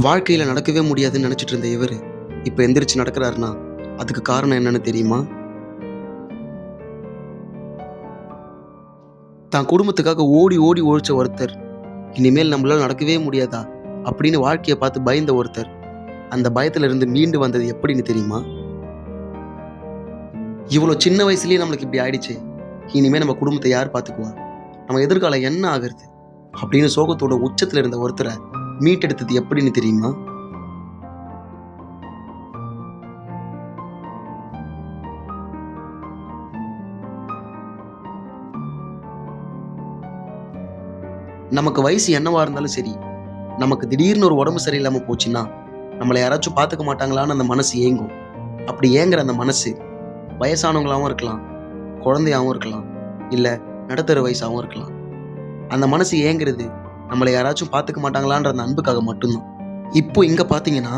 வாழ்க்கையில் நடக்கவே முடியாதுன்னு நினச்சிட்டு இருந்த இவர் இப்போ எந்திரிச்சு நடக்கிறாருன்னா அதுக்கு காரணம் என்னன்னு தெரியுமா? தான் குடும்பத்துக்காக ஓடி ஓடி ஒழிச்ச ஒருத்தர் இனிமேல் நம்மளால் நடக்கவே முடியாதா? அப்படின்னு வாழ்க்கையை பார்த்து பயந்த ஒருத்தர் அந்த பயத்துல இருந்து மீண்டு வந்தது எப்படின்னு தெரியுமா? இவ்வளோ சின்ன வயசுலேயே நம்மளுக்கு இப்படி ஆயிடுச்சு. இனிமேல் நம்ம குடும்பத்தை யார் பார்த்துக்குவா? நம்ம எதிர்காலம் என்ன ஆகுறது? அப்படின்னு சோகத்தோட உச்சத்தில் இருந்த ஒருத்தரை மீட்டெடுத்தது எப்படின்னு தெரியுமா? நமக்கு வயசு என்னவா இருந்தாலும் சரி நமக்கு திடீர்னு ஒரு உடம்பு சரியில்லாம போச்சுன்னா நம்மளை யாராச்சும் பார்த்துக்க மாட்டாங்களான்னு அந்த மனசு ஏங்கும். அப்படி ஏங்குற அந்த மனசு வயசானவங்களாகவும் இருக்கலாம் குழந்தையாகவும் இருக்கலாம் இல்லை நடுத்தர வயசாகவும் இருக்கலாம். அந்த மனசு ஏங்குறது நம்மளை யாராச்சும் பார்த்துக்க மாட்டாங்களான்ற அந்த அன்புக்காக மட்டும்தான். இப்போ இங்கே பார்த்தீங்கன்னா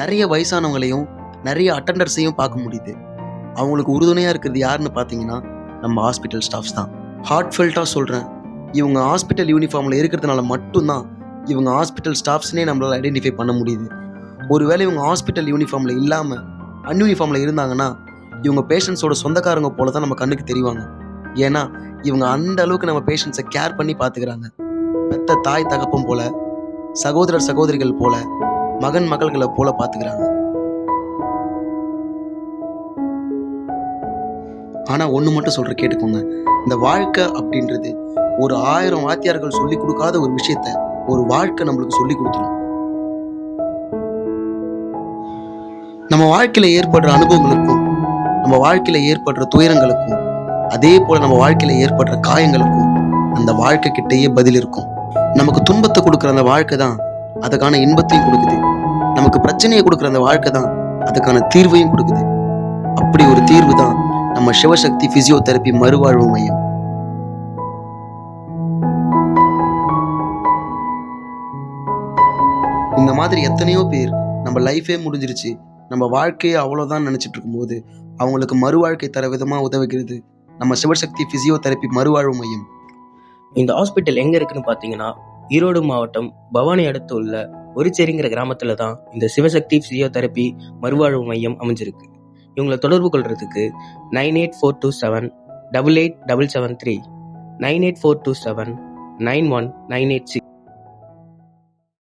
நிறைய வயசானவங்களையும் நிறைய அட்டண்டர்ஸையும் பார்க்க முடியுது. அவங்களுக்கு உறுதுணையாக இருக்கிறது யாருன்னு பார்த்தீங்கன்னா நம்ம ஹாஸ்பிட்டல் ஸ்டாஃப்ஸ் தான். ஹார்ட்ஃபெல்ட்டாக சொல்கிறேன் இவங்க ஹாஸ்பிட்டல் யூனிஃபார்மில் இருக்கிறதுனால மட்டும்தான் இவங்க ஹாஸ்பிட்டல் ஸ்டாஃப்ஸ்னே நம்மளால் ஐடென்டிஃபை பண்ண முடியுது. ஒருவேளை இவங்க ஹாஸ்பிட்டல் யூனிஃபார்மில் இல்லாமல் அன்யூனிஃபார்மில் இருந்தாங்கன்னா இவங்க பேஷண்ட்ஸோட சொந்தக்காரங்க போல தான் நம்ம கண்ணுக்கு தெரிவாங்க. ஏன்னா இவங்க அந்த அளவுக்கு நம்ம பேஷண்ட்ஸை கேர் பண்ணி பார்த்துக்கிறாங்க. பெத்த தாய் தகப்பம் போல சகோதரர் சகோதரிகள் போல மகன் மகள்களை போல பார்த்துக்கிறாங்க. ஆனால் ஒன்று மட்டும் சொல்கிற கேட்டுக்கோங்க. இந்த வாழ்க்கை அப்படின்றது ஒரு ஆயிரம் வாத்தியார்கள் சொல்லி கொடுக்காத ஒரு விஷயத்த ஒரு வாழ்க்கை நம்மளுக்கு சொல்லி கொடுத்துரும். நம்ம வாழ்க்கையில ஏற்படுற அனுபவங்களுக்கும் நம்ம வாழ்க்கையில ஏற்படுற துயரங்களுக்கும் அதே போல நம்ம வாழ்க்கையில ஏற்படுற காயங்களுக்கும் அந்த வாழ்க்கை கிட்டேயே பதில் இருக்கும். நமக்கு துன்பத்தை கொடுக்குற அந்த வாழ்க்கை தான் அதுக்கான இன்பத்தையும் கொடுக்குது. நமக்கு பிரச்சனையை கொடுக்குற அந்த வாழ்க்கை தான் அதுக்கான தீர்வையும் கொடுக்குது. அப்படி ஒரு தீர்வு தான் நம்ம சிவசக்தி பிசியோதெரப்பி மறுவாழ்வு மையம். இந்த மாதிரி எத்தனையோ பேர் நம்ம லைஃபே முடிஞ்சிருச்சு. நம்ம வாழ்க்கையை அவ்வளோதான் நினச்சிட்டு இருக்கும்போது அவங்களுக்கு மறுவாழ்க்கை தர விதமாக உதவுகிறது நம்ம சிவசக்தி பிசியோதெரப்பி மறுவாழ்வு மையம். இந்த ஹாஸ்பிட்டல் எங்க இருக்குன்னு பாத்தீங்கன்னா ஈரோடு மாவட்டம் பவானி அடுத்து உள்ள ஒரிச்சேரிங்கிற கிராமத்துல தான் இந்த சிவசக்தி பிசியோதெரப்பி மறுவாழ்வு மையம் அமைஞ்சிருக்கு. இவங்களை தொடர்பு கொள்றதுக்கு nine eight four two seven double eight double seven three nine eight four two seven nine one nine eight six